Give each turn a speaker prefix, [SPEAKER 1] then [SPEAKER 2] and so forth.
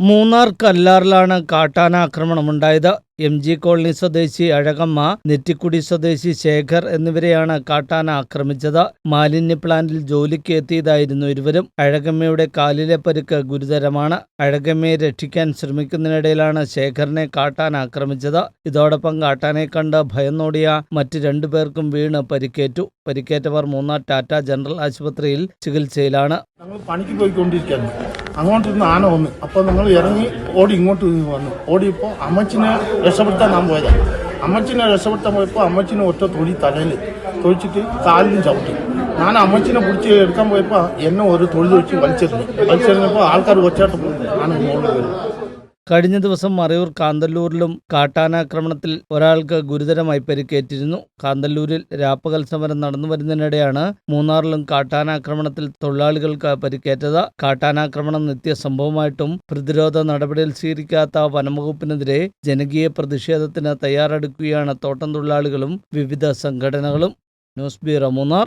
[SPEAKER 1] മൂന്നാർ കല്ലാറിലാണ് കാട്ടാന ആക്രമണമുണ്ടായത്. M G colony സ്വദേശി അഴകമ്മ നെറ്റിക്കുടി സ്വദേശി ശേഖർ എന്നിവരെയാണ് കാട്ടാന ആക്രമിച്ചത്. മാലിന്യ പ്ലാന്റിൽ ജോലിക്ക് എത്തിയതായിരുന്നു ഇരുവരും. അഴകമ്മയുടെ കാലിലെ പരുക്ക് ഗുരുതരമാണ്. അഴകമ്മയെ രക്ഷിക്കാൻ ശ്രമിക്കുന്നതിനിടയിലാണ് ശേഖറിനെ കാട്ടാന ആക്രമിച്ചത്. ഇതോടൊപ്പം കാട്ടാനെ കണ്ട് ഭയന്നോടിയ മറ്റ് രണ്ടുപേർക്കും വീണ് പരിക്കേറ്റു. പരിക്കേറ്റവർ മൂന്നാർ ടാറ്റ ജനറൽ ആശുപത്രിയിൽ ചികിത്സയിലാണ്.
[SPEAKER 2] പോയിക്കൊണ്ടിരിക്കുകയാണ്. അങ്ങോട്ട് നിന്ന് ആന വന്നു അപ്പോൾ ഞങ്ങൾ ഇറങ്ങി ഓടി ഇങ്ങോട്ട് വന്നു ഓടിയപ്പോൾ അമ്മച്ചിനെ രക്ഷപ്പെടുത്താൻ ഞാൻ പോയതാണ് അമ്മച്ചിനെ രക്ഷപ്പെടുത്താൻ പോയപ്പോൾ അമ്മച്ചിനെ ഒറ്റ തൊഴി തലയിൽ തൊഴിച്ചിട്ട് കാലിലും ചവിട്ടി ഞാൻ അമ്മച്ചിനെ പിടിച്ച് എടുക്കാൻ പോയപ്പോൾ എന്നെ ഒരു തൊഴിൽ വെച്ച് വലിച്ചെറിഞ്ഞു വലിച്ചെറിഞ്ഞപ്പോൾ ആൾക്കാർ ഒച്ചയായിട്ട് പോയി ആന മുകളിൽ കയറി
[SPEAKER 1] കഴിഞ്ഞ ദിവസം മറയൂർ കാന്തല്ലൂരിലും കാട്ടാനാക്രമണത്തിൽ ഒരാൾക്ക് ഗുരുതരമായി പരിക്കേറ്റിരുന്നു. കാന്തല്ലൂരിൽ രാപ്പകൽ സമരം നടന്നു വരുന്നതിനിടെയാണ് മൂന്നാറിലും കാട്ടാനാക്രമണത്തിൽ തൊഴിലാളികൾക്ക് പരിക്കേറ്റത്. കാട്ടാനാക്രമണം നിത്യ സംഭവമായിട്ടും പ്രതിരോധ നടപടിയിൽ സ്വീകരിക്കാത്ത വനംവകുപ്പിനെതിരെ ജനകീയ പ്രതിഷേധത്തിന് തയ്യാറെടുക്കുകയാണ് തോട്ടം തൊഴിലാളികളും വിവിധ സംഘടനകളും. News bureau Munnar.